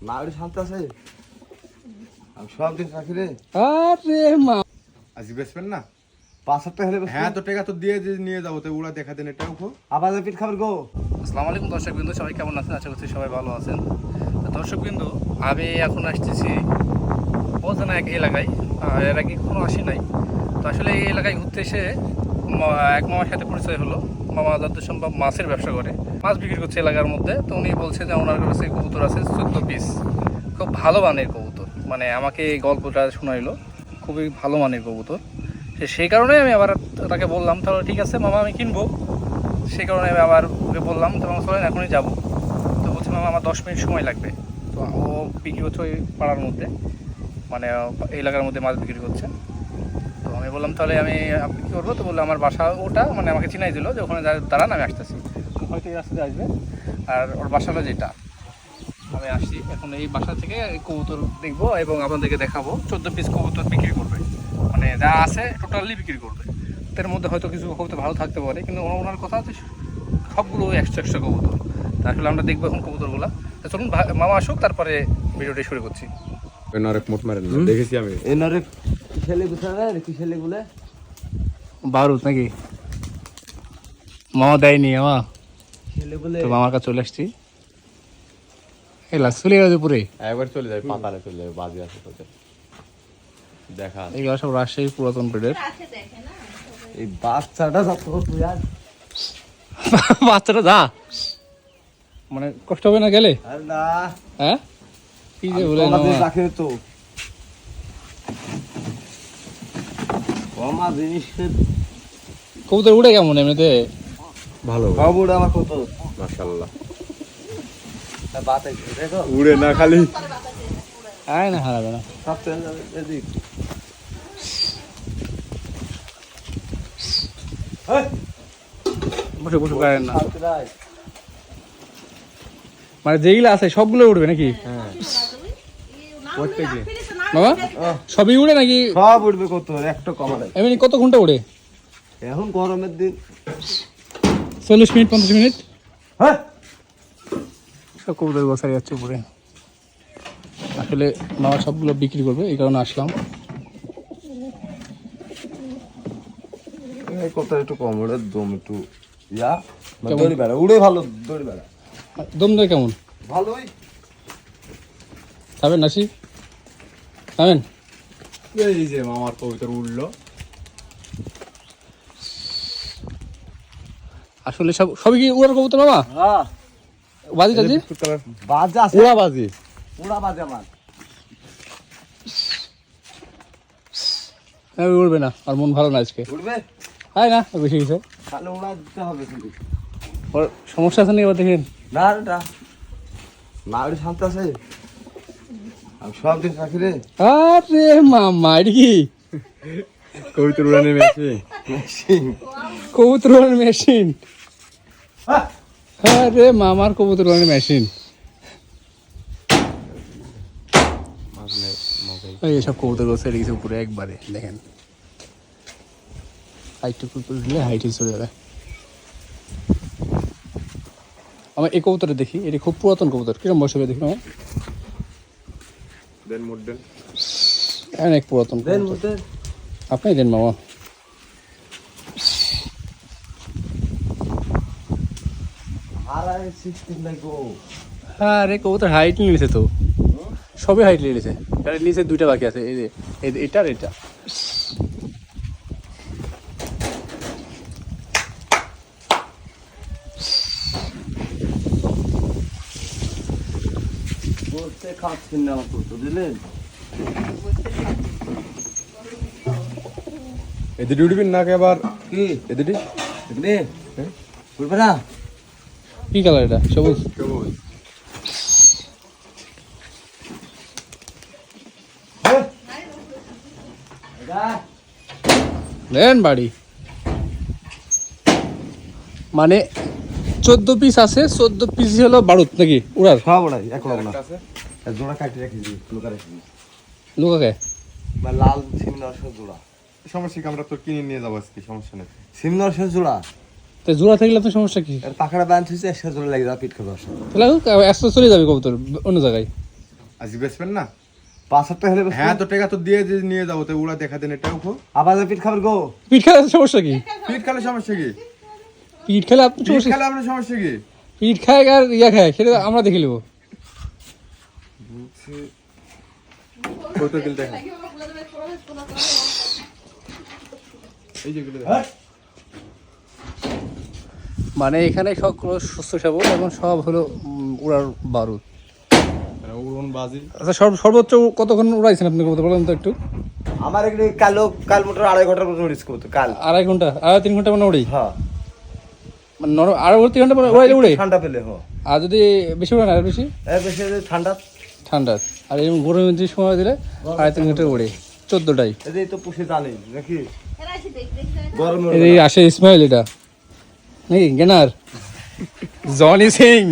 না ওটা শান্ত আছে? আমি সব দিন রাখি রে। আরে মা। আজকে বেচবেন না? পাঁচ হাজার টাকা হ্যাঁ তো টাকা তো দিয়ে যে নিয়ে যাব তো ওরা দেখা দেন এটাও আবার পিঠ খাবার গো। আসসালামু আলাইকুম দর্শক বিন্দু সবাই কেমন আছেন? আশা করছি সবাই ভালো আছেন। দর্শক বিন্দু আমি এখন আসতেছি অজানা এক এলাকায় এর আগে কোনো আসি নাই। তো আসলে এই এলাকায় ঘুরতে এসে মা- এক মামার সাথে পরিচয় হলো। মামা যত সম্ভব মাছের ব্যবসা করে। মাছ বিক্রি করছে এলাকার মধ্যে। তো উনি বলছে যে ওনার কাছে কবুতর আছে চোদ্দ পিস খুব ভালো মানের কবুতর। মানে আমাকে এই গল্পটা শোনাইলো। খুবই ভালো মানের কবুতর। সেই কারণে আমি আবার তাকে বললাম, তাহলে ঠিক আছে মামা, আমি কিনবো। সেই কারণে আমি আবার ওকে বললাম, তো মামা, চলেন, এখনই যাব। তো বলছে, মামা, আমার দশ মিনিট সময় লাগবে। তো ও বিক্রি করছে ওই পাড়ার মধ্যে। মানে এলাকার মধ্যে মাছ বিক্রি করছে। আমি বললাম তাহলে আমি আপনি কী করব? তো বলল আমার বাসা ওটা। মানে আমাকে চিনাই দিল যে ওখানে দাঁড়ান আমি আসতেছি। হয়তো এই রাস্তাতে আসবে। আর ওর বাসা হলো যেটা। আমি আসছি। এখন এই বাসা থেকে কবুতর দেখব এবং আপনাদেরকে দেখাবো। চোদ্দ পিস কবুতর বিক্রি করবে। মানে যা আছে টোটালি বিক্রি করবে। এর মধ্যে হয়তো কিছু কবুতর ভালো থাকতে পারে কিন্তু ওনার- কথা হচ্ছে সবগুলো একশো একশো কবুতর। তা আসলে আমরা দেখব এখন কবুতরগুলো। চলুন ভা- মামা আসুক তারপরে ভিডিওটি শুরু করছি। আরেক মোট মারেন দেখেছি আমি। বারুদ নাকি? মামা দেয়নি মামা ছেলে বলে তো মামার কাছে চলে আসছি। এই লাস্ট চলে গেছে পুরে একবার চলে যাবে পাতালে চলে যাবে বাজে আছে তোদের। দেখা এইগুলো সব রাজশাহী পুরাতন ব্রিডের। এই বাচ্চাটা তুই আর বাচ্চাটা যা। মানে কষ্ট হবে না গেলে? আরে না। হ্যাঁ? কি যে বলে তো। কমা জিনিসের কবুতর উড়ে কেমন এমনিতে? ভালো খবর আমার কত মাশাআল্লাহ। তা বাতে দেখো। উড়ে না খালি। আয় না হারাবে না। সব চলে যাবে এদিক। বসে বসে পারেন না। মানে যেগুলো আছে সবগুলো উঠবে নাকি? প্রত্যেকে বাবা সবই উড়ে নাকি? সব উঠবে কত? একটা কমা এমনি কত ঘণ্টা উড়ে? এখন গরমের দিন। চল্লিশ মিনিট পঞ্চাশ মিনিট? হ্যাঁ। কবুতর বসাই যাচ্ছে উপরে। আসলে মামা সবগুলো বিক্রি করবে এই কারণে আসলাম। কত একটু কম উড়ে দম একটু ইয়া। দড়ি বেড়া উড়ে ভালো দড়ি বেড়া। দম দেয় কেমন? ভালোই। খাবেন নাসি খাবেন? এই যে মামার কবিতর উড়লো আসলে সব সবই কি উড়ার কবুতর বাবা হ্যাঁ। বাজি টাজি? বাজে আছে। উড়া বাজি। উড়া বাজে আমার। হ্যাঁ উড়বে না আর মন ভালো না আজকে। উড়বে? হয় না? বেশি কিছু? তাহলে উড়া দিতে হবে কিন্তু ওর সমস্যা আছে নাকি এবার দেখেন? না না। না ওটা শান্ত আছে? সব দিন রাখি রে। আরে মামা এটা কি কবিতর নেমে আছে কবুতর উড়ানোর মেশিন হ্যাঁ। আরে মামার কবুতর উড়ানোর মেশিন এই সব কবুতর গোছে রেখেছে উপরে একবারে দেখেন। হাইট উপরে দিলে হাইটে চলে যাবে। আমার এই কবুতরে দেখি এটি খুব পুরাতন কবুতর কীরকম বয়স হবে দেখি আমার দেন মোট দেন। অনেক পুরাতন দেন কবুতর। বুঝতে আপনি দেন মামা। হ্যাঁ রে কবুতর হাইট নিয়ে নিয়েছে তো। সবই হাইট নিয়ে নিয়েছে তার নিচে দুইটা বাকি আছে। এই যে এই এটা বলতে খাচ্ছেন না এদিকে উঠবেন না এবার কি? এদিকে? এখানে উঠবে না? কি কালার এটা? সবুজ? সবুজ। হ্যাঁ। দেন বাড়ি। মানে চোদ্দ পিস আছে চোদ্দ পিস হলো বারুদ নাকি? উড়ার? সব ওড়াই এক রকম না। আছে আর জোড়া কাটি রেখেছি লুকা রেখেছি লোকাকে? বা লাল সিম নরসের জোড়া। সমস্যা কি? আমরা তো কিনে নিয়ে যাব আজকে সমস্যা নেই। সিম নরসের জোড়া। তো জোড়া থাকলে তো সমস্যা কি? এর পাখাটা ব্যান্ড হয়েছে একসাথে জোড়া লেগে যাবে পিঠ করে তাহলে হোক, একশো চলে যাবে কবুতর অন্য জায়গায়। আজ বেচবেন না? পাঁচ হাজার টাকা হলে হ্যাঁ তো টাকা তো দিয়ে দিয়ে নিয়ে যাব তো ওরা দেখা দেন এটাও খো আবার পিঠ খাবার গো। পিঠ খেলে আপনার সমস্যা কি? পিঠ খেলে সমস্যা কি? পিঠ খেলে আপনার পিঠ সমস্যা খেলে আপনার সমস্যা কি? পিঠ খায় আর ইয়া খায় সেটা আমরা দেখে নেব। কত কিল দেখা। এই যেগুলো। মানে এখানে সব কোনো সুস্থ সেবক এবং সব হলো উড়ার বারুদ। উড়ন আচ্ছা সর্ব সর্বোচ্চ কতক্ষণ উড়াইছেন আপনি বলতে বলেন তো একটু? আমার এখানে কালো কাল মোটর আড়াই ঘণ্টার মতো রিস্ক করতো কাল। আড়াই ঘণ্টা আড়াই তিন ঘণ্টা মানে উড়ি? হ্যাঁ। মানে নর আড়াই তিন ঘণ্টা উড়ে? ঠান্ডা পেলে হ্যাঁ আর যদি বেশি উড়ে না আর বেশি? বেশি ঠান্ডা। ঠান্ডা। আর এরকম গরম সময় দিলে আড়াই তিন ঘণ্টা উড়ে। চোদ্দটাই। এদের তো পুষে জানি নাকি? গরম এই আসে ইসমাইল এটা। নাকি গেনার? জনি সিং।